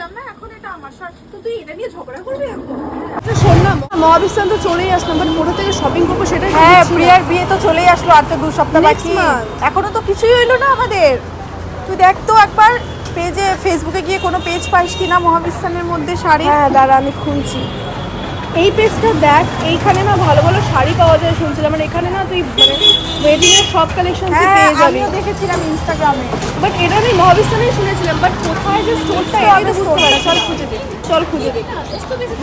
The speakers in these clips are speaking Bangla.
নিয়েছিলাম না এখন এটা আমার তো তুই এটা নিয়ে ঝগড়া করবি এখন? আচ্ছা মহাবিস্তান তো চলেই আসলাম বাট কোথা থেকে শপিং করব সেটা হ্যাঁ প্রিয়ার বিয়ে তো চলেই আসলো আর তো দু সপ্তাহ বাকি. এখনও তো কিছুই হইল না আমাদের। তুই দেখ তো একবার পেজে ফেসবুকে গিয়ে কোনো পেজ পাইস কিনা মহাবিস্তানের মধ্যে শাড়ি। হ্যাঁ দাঁড়া আমি খুলছি। এই পেজটা দেখ এইখানে না ভালো ভালো শাড়ি পাওয়া যায় শুনছিলাম। আর এখানে না তুই মানে ওয়েডিং এর সব কালেকশন হ্যাঁ পেয়ে যাবি। আমিও দেখেছিলাম ইনস্টাগ্রামে বাট এটা আমি মহাবিস্তানেই শুনেছিলাম বাট কোথায় যে স্টোরটা তো এটা আমি বুঝতে পারছি চল খুঁজে দেখি চল খুঁজে দেখি।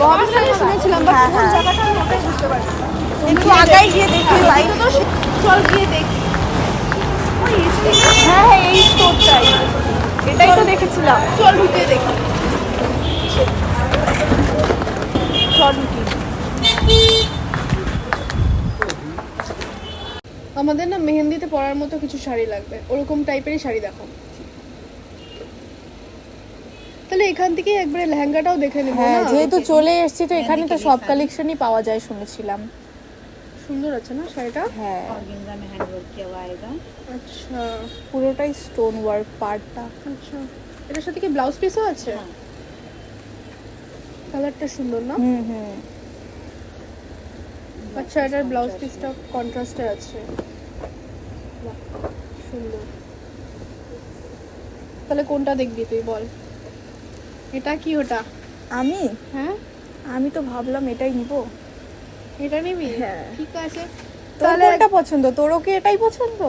মহাবিস্তানে শুনেছিলাম বাট হ্যাঁ, কোন হ্যাঁ। জায়গাটা আমি ওটাই বুঝতে পারছি একটু আগাই গিয়ে দেখি লাইট তো চল গিয়ে দেখি। হ্যাঁ হ্যাঁ এই স্টোরটাই এটাই তো দেখেছিলাম। চল ঢুকে দেখি। আমাদের না মেহেন্দিতে পরার মতো কিছু শাড়ি লাগবে। ওরকম টাইপেরই শাড়ি দেখো। তাহলে এখান থেকে একবারে লেহেঙ্গাটাও দেখে নেব হ্যাঁ যেহেতু চলে এসেছি তো এখানে তো সব কালেকশনই পাওয়া যায় শুনেছিলাম। সুন্দর আছে না শাড়িটা? হ্যাঁ। অর্গানজা মে কি আয়েগা আচ্ছা। পুরোটাই স্টোন ওয়ার্ক পার্টটা আচ্ছা। এটার সাথে কি ব্লাউজ পিসও আছে? হ্যাঁ। কালারটা সুন্দর না? হুম হুম। আচ্ছা এটার ব্লাউজ পিসটা কন্ট্রাস্টে আছে। সুন্দর। তাহলে কোনটা দেখবি তুই বল? এটা কি ওটা? আমি? হ্যাঁ। আমি তো ভাবলাম এটাই নিব। এটা নিবি? হ্যাঁ। ঠিক আছে। তাহলে কোনটা পছন্দ? তোরও কি এটাই পছন্দ?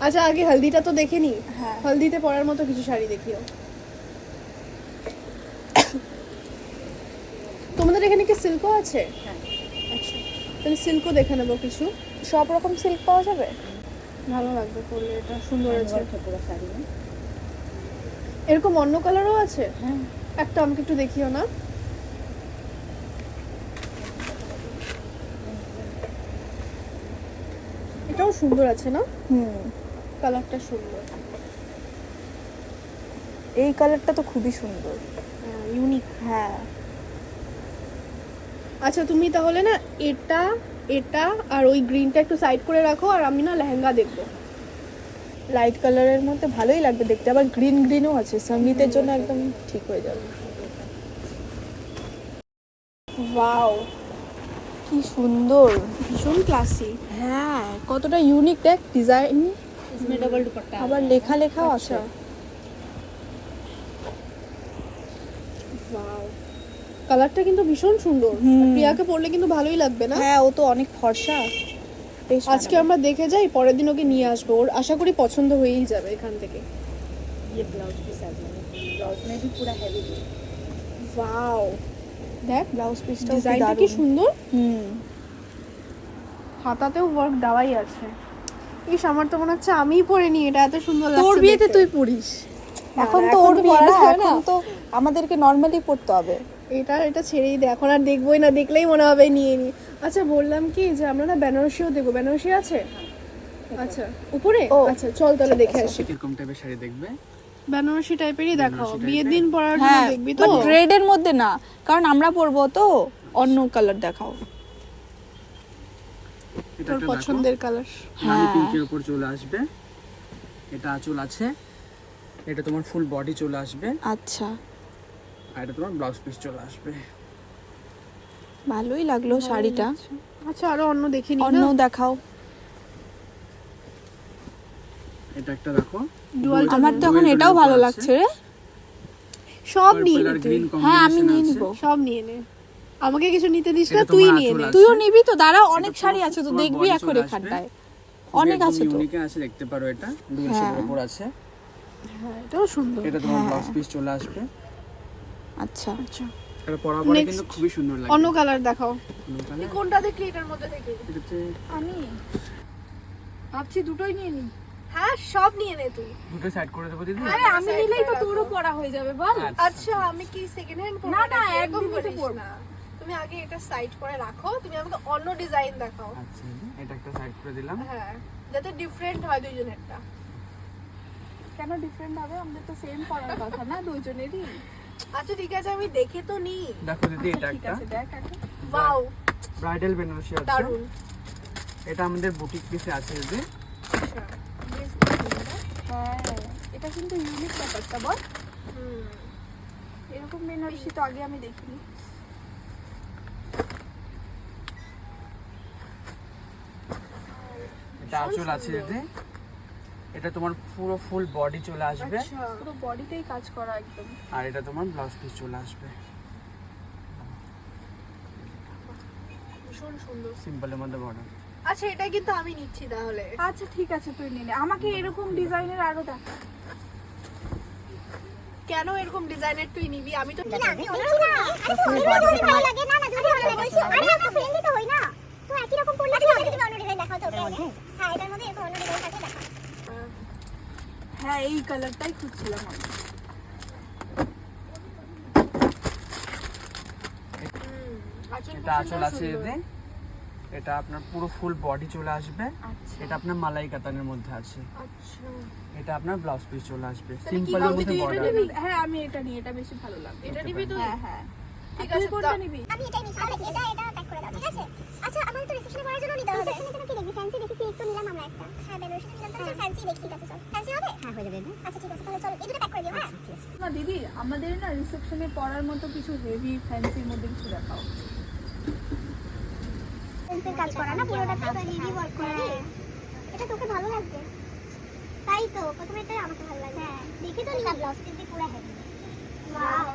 আচ্ছা আগে হলদিটা তো দেখে নি। হ্যাঁ। হলদিতে পরার মতো কিছু শাড়ি দেখিও। তোমাদের এখানে কি সিল্কও আছে? হ্যাঁ। আচ্ছা, তাহলে সিল্কও দেখে নেব কিছু। সব রকম সিল্ক পাওয়া যাবে? ভালো লাগবে পরলে এটা সুন্দর আছে। এরকম অন্য কালারও আছে? হ্যাঁ। একটা আমাকে একটু দেখিও না। এটাও সুন্দর আছে না? হুম। কালারটা সুন্দর। এই কালারটা তো খুবই সুন্দর। ইউনিক হ্যাঁ। আচ্ছা তুমি তাহলে না এটা এটা আর ওই গ্রিনটা একটু সাইড করে রাখো আর আমি না লেহেঙ্গা দেখব। লাইট কালারের মধ্যে ভালোই লাগবে দেখতে। আবার গ্রিন গ্রিনও আছে সঙ্গীতের জন্য একদম ঠিক হয়ে যাবে। ওয়াও কি সুন্দর। ভীষণ ক্লাসি হ্যাঁ কতটা ইউনিক দেখ ডিজাইন আবার লেখা লেখাও আছে ওয়াও কালারটা কিন্তু ভীষণ সুন্দর হুম। প্রিয়াকে পরলে কিন্তু ভালোই লাগবে না হ্যাঁ ও তো অনেক ফর্সা বেশ আজকে আমরা দেখে যাই পরের দিন ওকে নিয়ে আসবো ওর আশা করি পছন্দ হয়েই যাবে এখান থেকে ये ब्लाउज पीस आ जाएगा ब्लाउज में भी पूरा हैवी ওয়াও দেখ ব্লাউজ পিসটা ডিজাইনটা কি সুন্দর হুম হাতাতেও ওয়ার্ক দেওয়াই আছে ইস আমার তো মনে হচ্ছে আমিই পরে নি এটা এত সুন্দর লাগছে তোর বিয়েতে দেখে। তুই পড়িস না, এখন না, তো এখন ওর তো বিয়ে পরা না যাবে না। এখন তো আমাদেরকে নর্মালি পড়তে হবে এটা এটা ছেড়েই দে। এখন আর দেখবোই না দেখলেই মনে হবে নিয়ে নি। আচ্ছা বললাম কি যে আমরা না বেনারসিও দেখব। বেনারসি আছে? আচ্ছা উপরে? ও, আচ্ছা চল তাহলে দেখে আসি। কীরকম টাইপের শাড়ি দেখবে? বেনারসি টাইপেরই দেখাও। বিয়ের দিন পরার জন্য হ্যাঁ দেখবি তো? রেড এর মধ্যে না কারণ আমরা পরবো তো অন্য কালার দেখাও। এটা তোর পছন্দের কালার হ্যাঁ। পিঙ্কের উপর চলে আসবে। এটা আঁচল আছে। এটা তোমার ফুল বডি চলে আসবে। আচ্ছা। আর এটা তোমার ব্লাউজ পিস চলে আসবে। ভালোই লাগল শাড়িটা। আচ্ছা আরও অন্য দেখে নি? অন্য দেখাও। এটা একটা দেখো। Dual আমার তো এখন এটাও ভালো লাগছে রে। সব নিয়ে নে হ্যাঁ আমি নিয়ে নিব। সব নিয়ে নে। আমাকে কিছু নিতে দিস না তুই নিয়ে নে। তুইও নিবি তো? দাঁড়া অনেক শাড়ি আছে তো দেখবি এখন। এখানটায়। অনেক আছে তো। ইউনিকে আছে দেখতে পারো এটা। দুই হ্যাঁ। শেডের উপর আছে। হ্যাঁ এটাও সুন্দর। এটা তোমার হ্যাঁ। ব্লাউজ পিস চলে আসবে। আচ্ছা। আচ্ছা। এটা পরা পরে কিন্তু খুবই সুন্দর লাগবে। অন্য কালার দেখাও। অন্য কোনটা দেখলি এটার মধ্যে থেকে? আমি। ভাবছি দুটোই নিয়ে নি। হ্যাঁ সব নিয়ে নে তুই। দুটো সাইড করে দেবো দিদি। আরে আমি নিলেই তো তোরও পড়া হয়ে যাবে বল। আচ্ছা। আমি কি সেকেন্ড হ্যান্ড না, না, একদম পরবো। না। তুমি আগে এটা সাইড করে রাখো। তুমি আমাকে অন্য ডিজাইন দেখাও। আচ্ছা এটা একটা সাইড করে দিলাম। হ্যাঁ যাতে ডিফারেন্ট হয় দুইজনেরটা। কেন ডিফারেন্ট হবে? আমাদের তো সেম পড়ার কথা না দুইজনেরই। আচ্ছা ঠিক আছে আমি দেখে তো নি দেখো দিদি এটা একটা। দেখ আগে ওয়াও ব্রাইডাল বেনারসি আছে। দারুণ এটা আমাদের বুটিক পিসে আছে দিদি। আচ্ছা হ্যাঁ এটা কিন্তু ইউনিক ব্যাপারটা বল। হুম এরকম বেনারসি তো আগে আমি দেখিনি। এটা আঁচল আছে দিদি। এটা তোমার পুরো ফুল বডি চলে আসবে। আচ্ছা পুরো বডিতেই কাজ করা একদম। আর এটা তোমার ব্লাউজ পিস চলে আসবে। ভীষণ সুন্দর। সিম্পলের মধ্যে বর্ডার আচ্ছা এটা কিন্তু আমি নিচ্ছি তাহলে। আচ্ছা ঠিক আছে তুই নিলে আমাকে এরকম ডিজাইনের আরও দেখা। কেন এরকম ডিজাইনের তুই নিবি? আমি তো হ্যাঁ এই কালারটাই খুঁজছিলাম আমি এটা আঁচল আছে দিদি এটা আপনার পুরো ফুল বডি চলে আসবে। আচ্ছা। এটা আপনার মালাই কাতানের মধ্যে আছে। আচ্ছা। এটা আপনার ব্লাউজ পিস চলে আসবে। সিম্পলের ভাবছি মধ্যে বর্ডার হ্যাঁ আমি এটা নিই এটা বেশি ভালো লাগবে। এটা নিবি তুই? হ্যাঁ হ্যাঁ। ঠিক আছে কোনটা নিবি? আমি এটাই নিচ্ছি। তাহলে এটা এটা প্যাক করে দাও ঠিক আছে আচ্ছা আমার তো রিসেপশনে পড়ার জন্য নিতে হবে রিসেপশনে জন্য কি দেখবি ফ্যান্সি দেখি একটু নিলাম আমরা একটা হ্যাঁ বেনারসি নিলাম তো ফ্যান্সি দেখি ঠিক আছে চল ফ্যান্সি হবে হ্যাঁ হয়ে যাবে আচ্ছা ঠিক আছে তাহলে চল এই দুটো প্যাক করে দিও হ্যাঁ না দিদি আমাদের না রিসেপশনে পড়ার মতো কিছু হেভি ফ্যান্সির মধ্যে কিছু দেখাও। ফ্যান্সির কাজ করা না পুরোটা তো হেভি ওয়ার্ক করা। এটা তোকে ভালো লাগবে? তাই তো প্রথমে এটাই আমাকে ভালো লাগে হ্যাঁ দেখে তো নিলাম ব্লাউজ পিস পুরো হেভি ওয়াও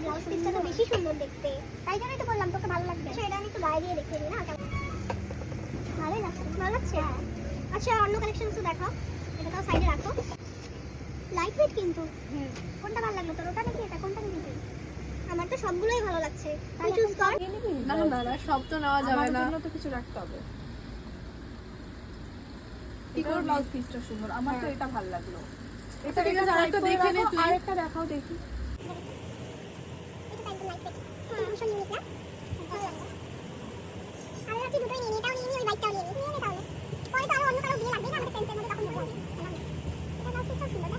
ব্লাউজ পিসটা তো বেশি সুন্দর দেখতে। তাই জন্যই তো বললাম তোকে ভালো লাগবে। আচ্ছা এটা আমি একটু গায়ে দিয়ে দেখিয়ে দিই না ভালোই লাগছে। ভালো লাগছে? আচ্ছা অন্য কালেকশনসও দেখাও। সাইডে রাখো। লাইট ওয়েট কিন্তু। কোনটা ভালো লাগল তোর ওটা নাকি এটা? কোনটা নিবি আমার তো সবগুলোই ভালো লাগছে। তুই চুজ কর। না না না সব তো নেওয়া যাবে না। জন্য তো কিছু রাখতে হবে। করবি? ব্লাউজ পিসটা সুন্দর। আমার তো হ্যাঁ। এটা ভালো লাগল। আচ্ছা, ঠিক আছে, আরেকটা দেখে নে তুই। আরেকটা দেখাও দেখি। এটা একদম লাইট ওয়েট ভীষণ ইউনিক না আমি ভাবছি দুটোই নিয়ে নিয়ে নিই নিয়ে নিই নিয়ে নে তাহলে পরে তো আরও অন্য কারও বিয়ে লাগবে না আমাদের ফ্রেন্ডসের মধ্যে তখন নিতে হবে এটা ব্লাউজ পিসটাও সুন্দর না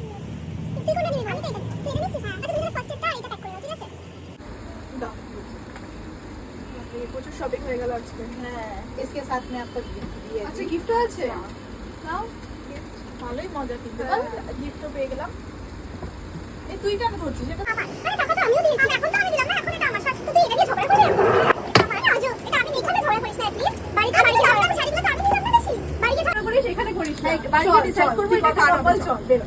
তুই কোনটা নিবি আমি তো এটা তুই এটা নিচ্ছিস হ্যাঁ আচ্ছা তুই ফার্স্ট এটা এটা প্যাক করে দাও ঠিক আছে দাও। এই প্রচুর শপিং হয়ে গেল আজকে हाँ इसके साथ में आपको gift दिए আচ্ছা গিফটও আছে নাও ভালোই মজা কিন্তু হ্যাঁ। গিফটও পেয়ে গেলাম এই তুই কেন ধরছিস এটা আমার আরে টাকা তো আমিও দিয়েছি এখন তো আমি দিলাম না এখন এটা আমার সাথে তো তুই এটা নিয়ে ঝগড়া করবি আমার আজও এটা আমি দেখে ঝগড়া করিস না অ্যাটলিস্ট বাড়িতে বাড়িতে আমি শাড়িগুলো তো আমি দিলাম না বেশি বাড়িতে করিস এখানে করিস না বাড়িতে চল, decide চল, করবো তুই এটা কথা কার বল, হবে, চল বেরো